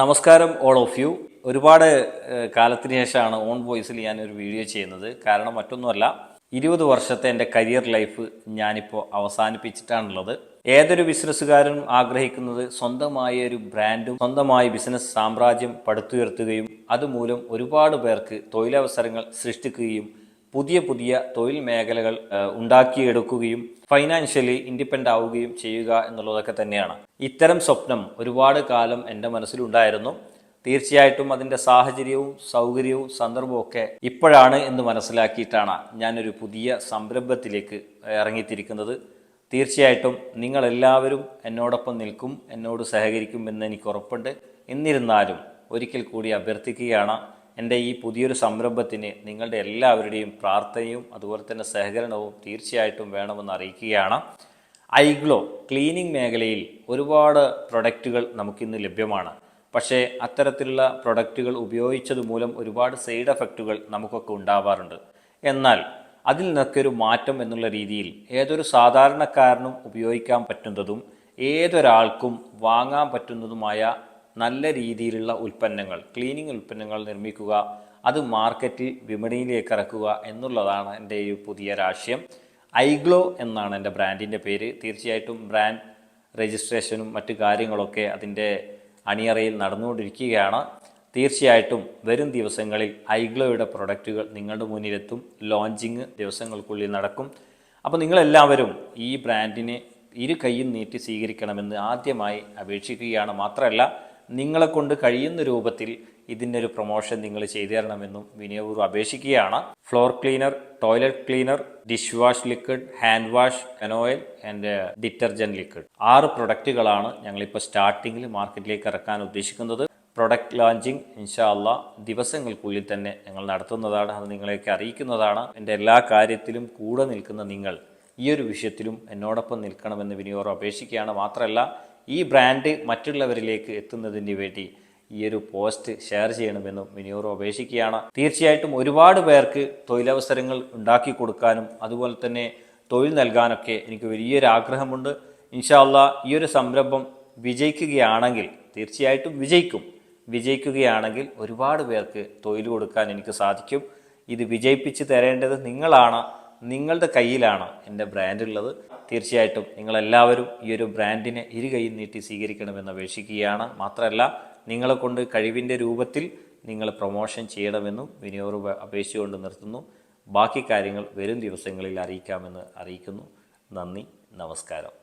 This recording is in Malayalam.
നമസ്കാരം ഓൾ ഓഫ് യു ഒരുപാട് കാലത്തിന് ശേഷമാണ് ഓൺ വോയിസിൽ ഞാൻ ഒരു വീഡിയോ ചെയ്യുന്നത്. കാരണം മറ്റൊന്നുമല്ല ഇരുപത് വർഷത്തെ എന്റെ കരിയർ ലൈഫ് ഞാനിപ്പോൾ അവസാനിപ്പിച്ചിട്ടാണുള്ളത്. ഏതൊരു ബിസിനസ്സുകാരനും ആഗ്രഹിക്കുന്നത് സ്വന്തമായ ഒരു ബ്രാൻഡും സ്വന്തമായ ബിസിനസ് സാമ്രാജ്യം പടുത്തുയർത്തുകയും അതുമൂലം ഒരുപാട് പേർക്ക് തൊഴിലവസരങ്ങൾ സൃഷ്ടിക്കുകയും പുതിയ പുതിയ തൊഴിൽ മേഖലകൾ ഉണ്ടാക്കിയെടുക്കുകയും ഫൈനാൻഷ്യലി ഇൻഡിപെൻഡ് ആവുകയും ചെയ്യുക എന്നുള്ളതൊക്കെ തന്നെയാണ്. ഇത്തരം സ്വപ്നം ഒരുപാട് കാലം എന്റെ മനസ്സിലുണ്ടായിരുന്നു. തീർച്ചയായിട്ടും അതിന്റെ സാഹചര്യവും സൗകര്യവും സന്ദർഭവും ഒക്കെ ഇപ്പോഴാണ് എന്ന് മനസ്സിലാക്കിയിട്ടാണ് ഞാനൊരു പുതിയ സംരംഭത്തിലേക്ക് ഇറങ്ങിത്തിരിക്കുന്നത്. തീർച്ചയായിട്ടും നിങ്ങളെല്ലാവരും എന്നോടൊപ്പം നിൽക്കും എന്നോട് സഹകരിക്കും എന്ന് എനിക്ക് ഉറപ്പുണ്ട്. എന്നിരുന്നാലും ഒരിക്കൽ കൂടി അഭ്യർത്ഥിക്കുകയാണ് എന്റെ ഈ പുതിയൊരു സംരംഭത്തിന് നിങ്ങളുടെ എല്ലാവരുടെയും പ്രാർത്ഥനയും അതുപോലെ തന്നെ സഹകരണവും തീർച്ചയായിട്ടും വേണമെന്ന് അറിയിക്കുകയാണ്. ഐഗ്ലോ ക്ലീനിങ് മേഖലയിൽ ഒരുപാട് പ്രൊഡക്റ്റുകൾ നമുക്കിന്ന് ലഭ്യമാണ്. പക്ഷേ അത്തരത്തിലുള്ള പ്രൊഡക്റ്റുകൾ ഉപയോഗിച്ചത് മൂലം ഒരുപാട് സൈഡ് എഫക്റ്റുകൾ നമുക്കൊക്കെ ഉണ്ടാവാറുണ്ട്. എന്നാൽ അതിൽ നിന്നൊക്കെ ഒരു മാറ്റം എന്നുള്ള രീതിയിൽ ഏതൊരു സാധാരണക്കാരനും ഉപയോഗിക്കാൻ പറ്റുന്നതും ഏതൊരാൾക്കും വാങ്ങാൻ പറ്റുന്നതുമായ നല്ല രീതിയിലുള്ള ഉൽപ്പന്നങ്ങൾ ക്ലീനിങ് ഉൽപ്പന്നങ്ങൾ നിർമ്മിക്കുക അത് മാർക്കറ്റിൽ വിപണിയിലേക്ക് ഇറക്കുക എന്നുള്ളതാണ് എന്റെ ഈ പുതിയ രാഷ്യം ഐഗ്ലോ എന്നാണ് എന്റെ ബ്രാൻഡിന്റെ പേര്. തീർച്ചയായിട്ടും ബ്രാൻഡ് രജിസ്ട്രേഷനും മറ്റു കാര്യങ്ങളൊക്കെ അതിന്റെ അണിയറയിൽ നടന്നുകൊണ്ടിരിക്കുകയാണ്. തീർച്ചയായിട്ടും വരും ദിവസങ്ങളിൽ ഐഗ്ലോയുടെ പ്രൊഡക്റ്റുകൾ നിങ്ങളുടെ മുന്നിലെത്തും. ലോഞ്ചിങ് ദിവസങ്ങൾക്കുള്ളിൽ നടക്കും. അപ്പോൾ നിങ്ങളെല്ലാവരും ഈ ബ്രാൻഡിനെ ഇരു കൈയും നീട്ടി സ്വീകരിക്കണമെന്ന് ആദ്യമായി അപേക്ഷിക്കുകയാണ്. മാത്രമല്ല നിങ്ങളെ കൊണ്ട് കഴിയുന്ന രൂപത്തിൽ ഇതിന്റെ ഒരു പ്രൊമോഷൻ നിങ്ങൾ ചെയ്തു തരണമെന്നും വിനയപൂർവം അപേക്ഷിക്കുകയാണ്. Floor cleaner toilet cleaner dish wash liquid hand wash എനോയിൽ and detergent liquid ആറ് പ്രൊഡക്റ്റുകളാണ് ഞങ്ങളിപ്പോൾ സ്റ്റാർട്ടിങ്ങിൽ മാർക്കറ്റിലേക്ക് ഇറക്കാൻ ഉദ്ദേശിക്കുന്നത്. പ്രൊഡക്റ്റ് ലോഞ്ചിങ് ഇൻഷാല്ല ദിവസങ്ങൾക്കുള്ളിൽ തന്നെ ഞങ്ങൾ നടത്തുന്നതാണ് അത് നിങ്ങളെയൊക്കെ അറിയിക്കുന്നതാണ്. എന്റെ എല്ലാ കാര്യത്തിലും കൂടെ നിൽക്കുന്ന നിങ്ങൾ ഈ ഒരു വിഷയത്തിലും എന്നോടൊപ്പം നിൽക്കണമെന്ന് വിനിയോഗം അപേക്ഷിക്കുകയാണ്. മാത്രമല്ല ഈ ബ്രാൻഡ് മറ്റുള്ളവരിലേക്ക് എത്തുന്നതിന് വേണ്ടി ഈ ഒരു പോസ്റ്റ് ഷെയർ ചെയ്യണമെന്നും വിനിയോഗം അപേക്ഷിക്കുകയാണ്. തീർച്ചയായിട്ടും ഒരുപാട് പേർക്ക് തൊഴിലവസരങ്ങൾ ഉണ്ടാക്കി കൊടുക്കാനും അതുപോലെ തന്നെ തൊഴിൽ നൽകാനൊക്കെ എനിക്ക് വലിയൊരു ആഗ്രഹമുണ്ട്. ഇൻഷാല്ല ഈ ഒരു സംരംഭം വിജയിക്കുകയാണെങ്കിൽ തീർച്ചയായിട്ടും വിജയിക്കും. വിജയിക്കുകയാണെങ്കിൽ ഒരുപാട് പേർക്ക് തൊഴിൽ കൊടുക്കാൻ എനിക്ക് സാധിക്കും. ഇത് വിജയിപ്പിച്ച് തരേണ്ടത് നിങ്ങളാണ് നിങ്ങളുടെ കയ്യിലാണ് എന്റെ ബ്രാൻഡ് ഉള്ളത്. തീർച്ചയായിട്ടും നിങ്ങളെല്ലാവരും ഈ ഒരു ബ്രാൻഡിനെ ഇരു നീട്ടി സ്വീകരിക്കണമെന്ന് അപേക്ഷിക്കുകയാണ്. മാത്രമല്ല നിങ്ങളെ കൊണ്ട് കഴിവിന്റെ രൂപത്തിൽ നിങ്ങൾ പ്രൊമോഷൻ ചെയ്യണമെന്നും വിനിയോഗ അപേക്ഷിച്ചുകൊണ്ട് നിർത്തുന്നു. ബാക്കി കാര്യങ്ങൾ വരും ദിവസങ്ങളിൽ അറിയിക്കാമെന്ന് അറിയിക്കുന്നു. നന്ദി നമസ്കാരം.